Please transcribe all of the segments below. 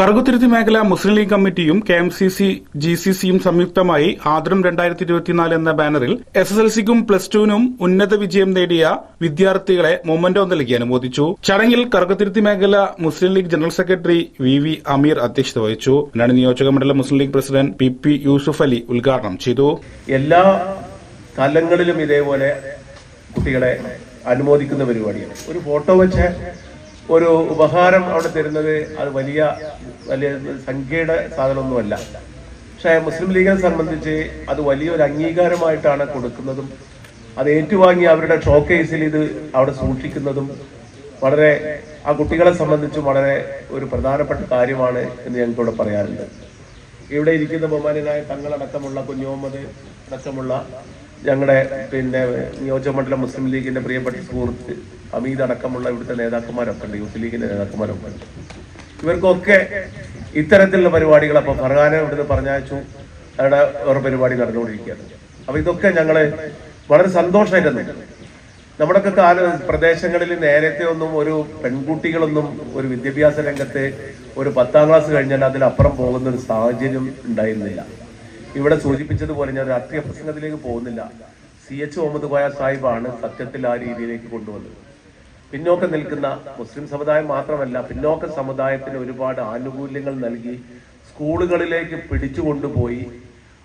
കറുകുത്തിരുത്തി മേഖല മുസ്ലിം ലീഗ് കമ്മിറ്റിയും K M C C G C സിയും സംയുക്തമായി ആദരം രണ്ടായിരത്തി ഇരുപത്തിനാല് എന്ന ബാനറിൽ എസ് എസ് എൽ സിക്കും പ്ലസ് ടുവിനും ഉന്നത വിജയം നേടിയ വിദ്യാർത്ഥികളെ മൊമന്റോ നൽകി അനുമോദിച്ചു. ചടങ്ങിൽ കറുകുത്തിരുത്തി മേഖല Muslim League general secretary V V Ameer അധ്യക്ഷത വഹിച്ചു. രണ്ട് നിയോജക മണ്ഡലം Muslim League president P P Yusuf Ali ഉദ്ഘാടനം ചെയ്തു. എല്ലാ തലങ്ങളിലും ഇതേപോലെ കുട്ടികളെ അനുമോദിക്കുന്ന പരിപാടിയാണ്. ഒരു ഫോട്ടോ വെച്ച് ഒരു ഉപഹാരം അവിടെ തരുന്നത് അത് വലിയ വലിയ സംഖ്യയുടെ സാധനമൊന്നുമല്ല. പക്ഷേ മുസ്ലിം ലീഗിനെ സംബന്ധിച്ച് അത് വലിയൊരു അംഗീകാരമായിട്ടാണ് കൊടുക്കുന്നതും അത് ഏറ്റുവാങ്ങി അവരുടെ ഷോക്കേസിൽ ഇത് അവിടെ സൂക്ഷിക്കുന്നതും വളരെ ആ കുട്ടികളെ സംബന്ധിച്ചും വളരെ ഒരു പ്രധാനപ്പെട്ട കാര്യമാണ് എന്ന് ഞങ്ങൾക്കിവിടെ പറയാറുണ്ട് ഇവിടെ ഇരിക്കുന്ന ബഹുമാനായ തങ്ങളടക്കമുള്ള കുഞ്ഞോമത് അടക്കമുള്ള ഞങ്ങളുടെ പിന്നെ നിയോജകമണ്ഡലം മുസ്ലിം ലീഗിന്റെ പ്രിയപ്പെട്ട സുഹൃത്ത് അമീദ് അടക്കമുള്ള ഇവിടുത്തെ നേതാക്കന്മാരൊക്കെ ഉണ്ട് യൂത്ത് ലീഗിന്റെ നേതാക്കന്മാരൊക്കെ ഉണ്ട്. ഇവർക്കൊക്കെ ഇത്തരത്തിലുള്ള പരിപാടികൾ അപ്പൊ ഫർഹാനെ ഇവിടുന്ന് പറഞ്ഞയച്ചു. അവിടെ വേറെ പരിപാടി നടന്നുകൊണ്ടിരിക്കുകയാണ്. അപ്പൊ ഇതൊക്കെ ഞങ്ങൾ വളരെ സന്തോഷമായിട്ട് നമ്മുടെയൊക്കെ കാല പ്രദേശങ്ങളിൽ നേരത്തെ ഒന്നും ഒരു പെൺകുട്ടികളൊന്നും ഒരു വിദ്യാഭ്യാസ രംഗത്ത് ഒരു പത്താം ക്ലാസ് കഴിഞ്ഞാൽ അതിലപ്പുറം പോകുന്ന ഒരു സാഹചര്യം ഉണ്ടായിരുന്നില്ല. ഇവിടെ സൂചിപ്പിച്ചതുപോലെ ഞാൻ രാഷ്ട്രീയ പ്രസംഗത്തിലേക്ക് പോകുന്നില്ല. സി എച്ച് മുഹമ്മദ് കോയ സാഹിബാണ് സത്യത്തിൽ ആ രീതിയിലേക്ക് കൊണ്ടുവന്നത്. പിന്നോക്കം നിൽക്കുന്ന മുസ്ലിം സമുദായം മാത്രമല്ല പിന്നോക്ക സമുദായത്തിന് ഒരുപാട് ആനുകൂല്യങ്ങൾ നൽകി സ്കൂളുകളിലേക്ക് പിടിച്ചുകൊണ്ടുപോയി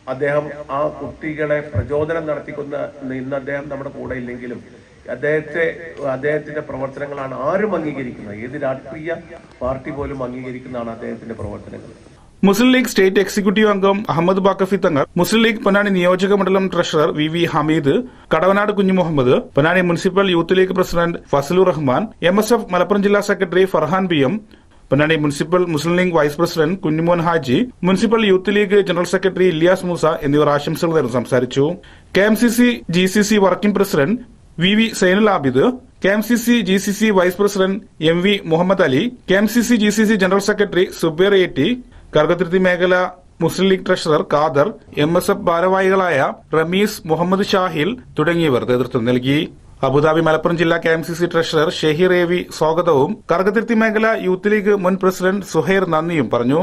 അദ്ദേഹം ആ കുട്ടികളെ പ്രചോദനം നടത്തിക്കുന്ന ഇന്ന് അദ്ദേഹം നമ്മുടെ കൂടെ ഇല്ലെങ്കിലും അദ്ദേഹത്തെ അദ്ദേഹത്തിന്റെ പ്രവർത്തനങ്ങളാണ് ആരും അംഗീകരിക്കുന്നത്. ഏത് രാഷ്ട്രീയ പാർട്ടി പോലും അംഗീകരിക്കുന്നതാണ് അദ്ദേഹത്തിന്റെ പ്രവർത്തനങ്ങൾ. മുസ്ലിം ലീഗ് സ്റ്റേറ്റ് എക്സിക്യൂട്ടീവ് അംഗം അഹമ്മദ് ബാക്കഫി തങ്ങൾ മുസ്ലിം ലീഗ് പൊന്നാനി നിയോജക മണ്ഡലം treasurer V V Hameed Kadavanad Kunjumuhammed Ponnani municipal youth league president Fazalu Rahman M S F Malappuram ജില്ലാ secretary Farhan B M Ponnani municipal Muslim league vice president Kunjumon Haji municipal youth league general secretary Ilyas Moosa എന്നിവർ ആശംസകൾ നേർന്ന് സംസാരിച്ചു. K M C C G C C working president V V Zainul Abid K M C C G C C vice president M V Muhammad Ali K M C C G C C general secretary Zuber A T Karugathiruthi മേഖല Muslim league treasurer Khader M S F ഭാരവാഹികളായ റമീസ് മുഹമ്മദ് ഷാഹിൽ തുടങ്ങിയവർ നേതൃത്വം നൽകി. Abu Dhabi Malappuram ജില്ലാ K M C C treasurer Shehir A V സ്വാഗതവും കറുകത്തിരുത്തി മേഖല youth league മുൻ president Suhair നന്ദിയും പറഞ്ഞു.